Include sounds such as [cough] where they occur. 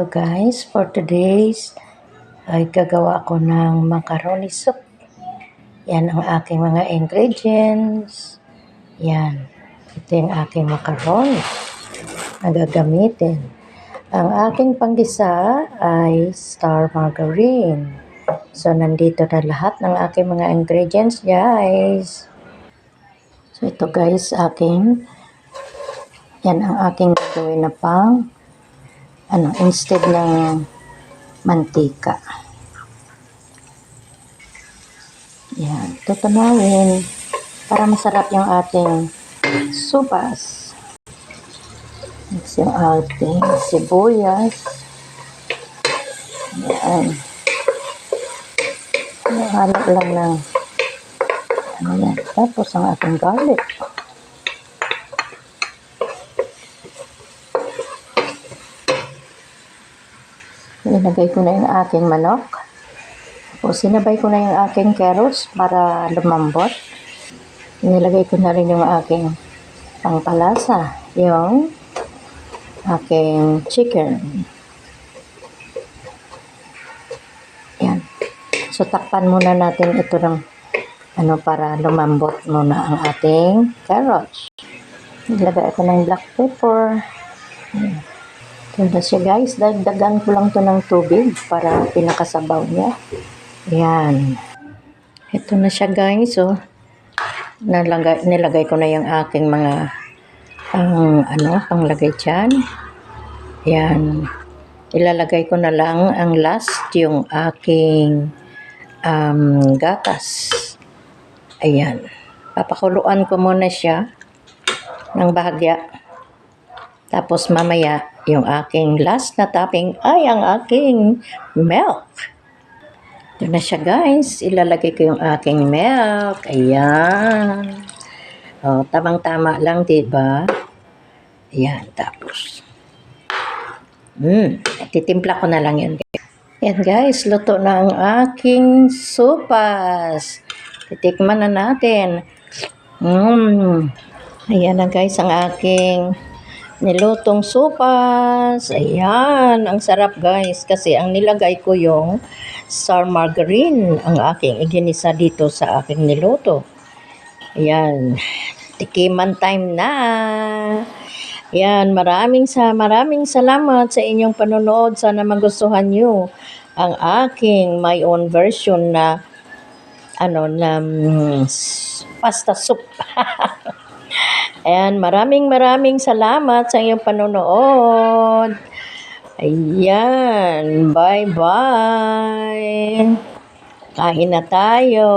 Ito guys, for today's ay gagawa ko ng macaroni soup. Yan ang aking mga ingredients. Yan. Ito yung aking macaroni na gagamitin. Ang aking panggisa ay star margarine. So, nandito na lahat ng aking mga ingredients, guys. So, ito guys, aking yan ang aking gagawin na pang ano, instead ng mantika. Yan, tutunawin para masarap yung ating supas. Next yung ating sibuyas. Yan. Halo lang ng ano yan. Tapos ang ating garlic. Nilagay ko na yung aking manok. Tapos sinabay ko na yung aking carrots para lumambot. Nilagay ko na rin yung aking pangpalasa. Yung aking chicken. Yan. So takpan muna natin ito ng ano para lumambot muna ang ating carrots. Nilagay ko ng black pepper. Yan. Ito na siya guys. Dagdagan ko lang to ng tubig para pinakasabaw niya. Yan. Ito na siya guys. So, nalagay, nilagay ko na yung aking mga ang ano, panglagay dyan. Yan. Ilalagay ko na lang ang last yung aking um, gatas. Ayan. Papakuluan ko muna siya ng bahagya. Tapos mamaya, yung aking last na topping ay ang aking milk. Ito na siya guys. Ilalagay ko yung aking milk. Ayan. O, tamang-tama lang, di ba? Ayan, tapos. Hmm, titimpla ko na lang yan. Yan guys, luto na ang aking sopas. Titikman na natin. Hmm. Ayan na guys ang aking nilutong sopas. Ayan, ang sarap guys kasi ang nilagay ko yung star margarine ang aking iginisa dito sa aking niluto. Ayan, tikiman time na. Ayan, maraming sa maraming salamat sa inyong panonood. Sana magustuhan nyo ang aking my own version na ano na mm, pasta soup. [laughs] Ayan, maraming maraming salamat sa iyong panonood. Ayan, bye-bye. Kain na tayo.